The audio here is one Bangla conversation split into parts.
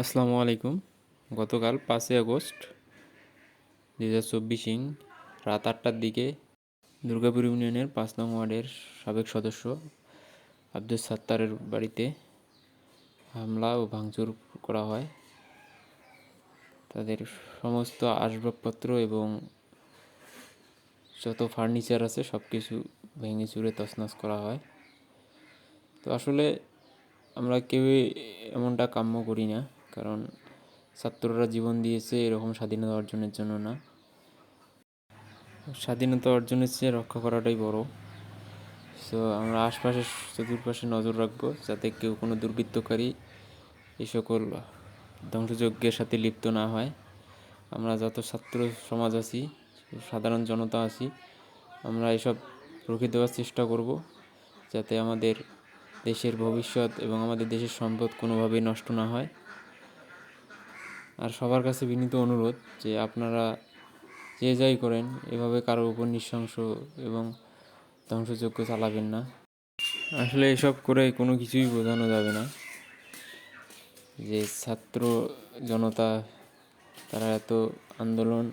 আসসালামু আলাইকুম। গতকাল পাঁচই আগস্ট দু হাজার চব্বিশ ইং, রাত আটটার দিকে দুর্গাপুর ইউনিয়নের পাঁচ নং ওয়ার্ডের সাবেক সদস্য আব্দুল সাত্তারের বাড়িতে হামলা ও ভাঙচুর করা হয়। তাদের সমস্ত আসবাবপত্র এবং যত ফার্নিচার আছে সব কিছু ভেঙে চুরে তছনছ করা হয়। তো আসলে আমরা কেউই এমনটা কাম্য করি না। কারণ ছাত্ররা জীবন দিয়েছে এরকম স্বাধীনতা অর্জনের জন্য না। স্বাধীনতা অর্জনের চেয়ে রক্ষা করাটাই বড়। সো আমরা আশপাশে চতুর্পাশে নজর রাখব যাতে কেউ কোনো দুর্বৃত্তকারী এই সকল ধ্বংসযজ্ঞের সাথে লিপ্ত না হয়। আমরা যত ছাত্র সমাজ আছি, সাধারণ জনতা আছি, আমরা এসব রুখে দেওয়ার চেষ্টা করব যাতে আমাদের দেশের ভবিষ্যৎ এবং আমাদের দেশের সম্পদ কোনোভাবেই নষ্ট না হয়। আর সবার কাছে বিনীত অনুরোধ যে আপনারা যে যাই করেন, এভাবে কারোর উপর নৃশংস এবং ধ্বংসযজ্ঞ চালাবেন না। আসলে এসব করে কোনো কিছুই বোঝানো যাবে না যে ছাত্র জনতা, তারা এত আন্দোলন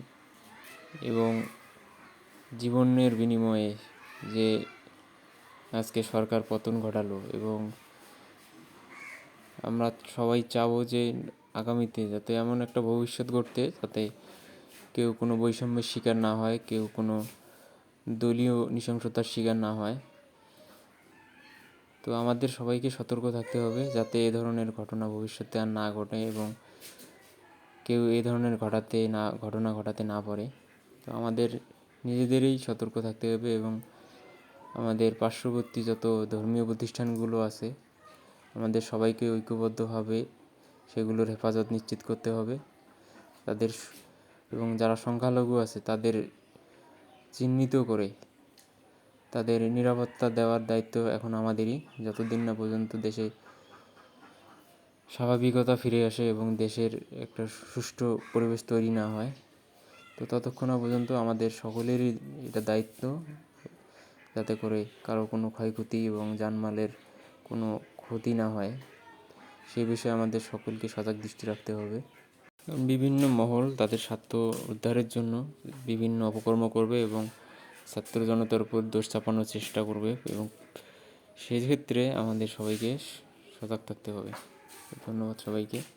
এবং জীবনের বিনিময়ে যে আজকে সরকার পতন ঘটালো এবং আমরা সবাই চাবো যে আগামীতে যাতে এমন একটা ভবিষ্যৎ গড়তে যাতে কেউ কোনো বৈষম্যের শিকার না হয়, কেউ কোনো দলীয় নৃশংসতার শিকার না হয়। তো আমাদের সবাইকে সতর্ক থাকতে হবে যাতে এ ধরনের ঘটনা ভবিষ্যতে আর না ঘটে এবং কেউ এ ধরনের ঘটাতে না, ঘটনা ঘটাতে না পারে। তো আমাদের নিজেদেরই সতর্ক থাকতে হবে এবং আমাদের পার্শ্ববর্তী যত ধর্মীয় প্রতিষ্ঠানগুলো আছে, আমাদের সবাইকে ঐক্যবদ্ধভাবে সেগুলোর হেফাজত নিশ্চিত করতে হবে। তাদের এবং যারা সংখ্যালঘু আছে, তাদের চিহ্নিত করে তাদের নিরাপত্তা দেওয়ার দায়িত্ব এখন আমাদেরই। যতদিন না পর্যন্ত দেশে স্বাভাবিকতা ফিরে আসে এবং দেশের একটা সুষ্ঠু পরিবেশ তৈরি না হয়, তো ততক্ষণ পর্যন্ত আমাদের সকলেরই এটা দায়িত্ব যাতে করে কারও কোনো ক্ষয়ক্ষতি এবং জানমালের কোনো ক্ষতি না হয়। সে বিষয়ে আমাদের সকলকে সজাগ দৃষ্টি রাখতে হবে। বিভিন্ন মহল তাদের স্বার্থ উদ্ধারের জন্য বিভিন্ন অপকর্ম করবে এবং ছাত্র জনতার উপর দোষ চাপানোর চেষ্টা করবে এবং সেক্ষেত্রে আমাদের সবাইকে সজাগ থাকতে হবে। ধন্যবাদ সবাইকে।